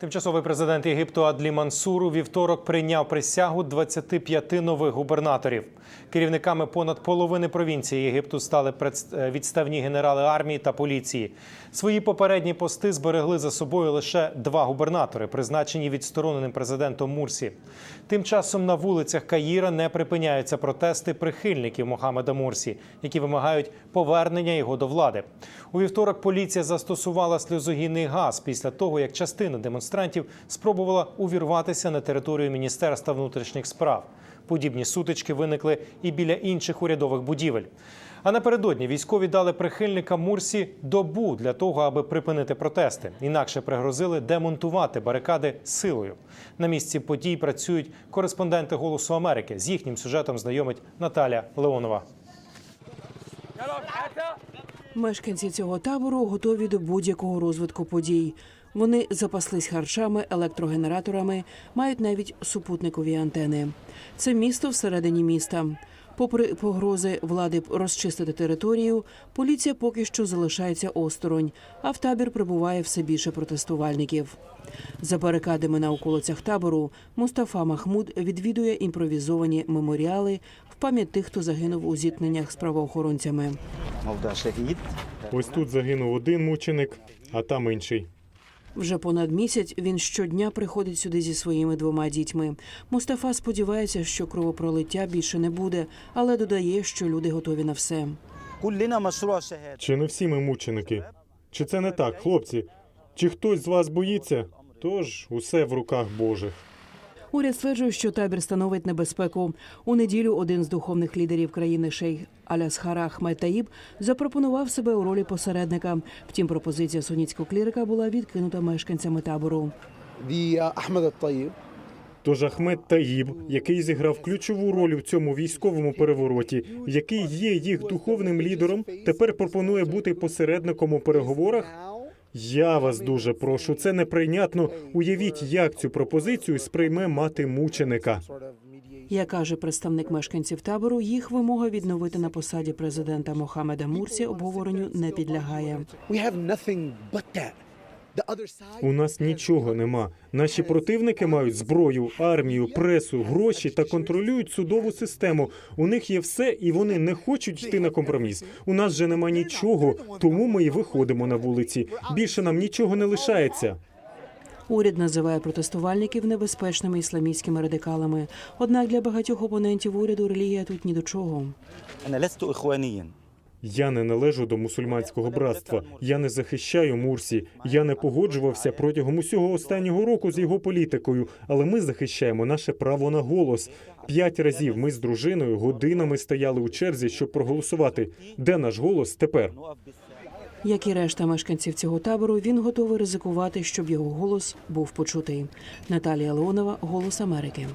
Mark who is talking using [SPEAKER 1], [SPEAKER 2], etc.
[SPEAKER 1] Тимчасовий президент Єгипту Адлі Мансур у вівторок прийняв присягу 25 нових губернаторів. Керівниками понад половини провінції Єгипту стали е, відставні генерали армії та поліції. Свої попередні пости зберегли за собою лише два губернатори, призначені відстороненим президентом Мурсі. Тим часом на вулицях Каїра не припиняються протести прихильників Мохамеда Мурсі, які вимагають повернення його до влади. У вівторок поліція застосувала сльозогінний газ після того, як частина демонстрантів спробувала увірватися на територію Міністерства внутрішніх справ. Подібні сутички виникли і біля інших урядових будівель. А напередодні військові дали прихильникам Мурсі добу для того, аби припинити протести. Інакше пригрозили демонтувати барикади силою. На місці подій працюють кореспонденти Голосу Америки. З їхнім сюжетом знайомить Наталя Леонова.
[SPEAKER 2] Мешканці цього табору готові до будь-якого розвитку подій. Вони запаслись харчами, електрогенераторами, мають навіть супутникові антени. Це місто всередині міста. Попри погрози влади розчистити територію, поліція поки що залишається осторонь, а в табір прибуває все більше протестувальників. За барикадами на околицях табору Мустафа Махмуд відвідує імпровізовані меморіали в пам'ять тих, хто загинув у зіткненнях з правоохоронцями.
[SPEAKER 3] Ось тут загинув один мученик, а там інший.
[SPEAKER 2] Вже понад місяць він щодня приходить сюди зі своїми двома дітьми. Мустафа сподівається, що кровопролиття більше не буде, але додає, що люди готові на все.
[SPEAKER 3] Чи не всі ми мученики? Чи це не так, хлопці? Чи хтось з вас боїться? Тож усе в руках Божих.
[SPEAKER 2] Уряд стверджує, що табір становить небезпеку. У неділю один з духовних лідерів країни Шейх Алясхара Ахмед Таїб запропонував себе у ролі посередника. Втім, пропозиція сунітського клірика була відкинута мешканцями табору.
[SPEAKER 3] Тож Ахмед Таїб, який зіграв ключову роль в цьому військовому перевороті, який є їх духовним лідером, тепер пропонує бути посередником у переговорах. Я вас дуже прошу, це неприйнятно. Уявіть, як цю пропозицію сприйме мати мученика.
[SPEAKER 2] Як каже представник мешканців табору, їх вимога відновити на посаді президента Мохамеда Мурсі обговоренню не підлягає.
[SPEAKER 3] У нас нічого нема. Наші противники мають зброю, армію, пресу, гроші та контролюють судову систему. У них є все, і вони не хочуть йти на компроміс. У нас же нема нічого, тому ми і виходимо на вулиці. Більше нам нічого не лишається.
[SPEAKER 2] Уряд називає протестувальників небезпечними ісламістськими радикалами. Однак для багатьох опонентів уряду релігія тут ні до чого.
[SPEAKER 3] Я не належу до мусульманського братства. Я не захищаю Мурсі. Я не погоджувався протягом усього останнього року з його політикою, але ми захищаємо наше право на голос. П'ять разів ми з дружиною годинами стояли у черзі, щоб проголосувати. Де наш голос тепер?
[SPEAKER 2] Як і решта мешканців цього табору, він готовий ризикувати, щоб його голос був почутий. Наталія Леонова, голос Америки.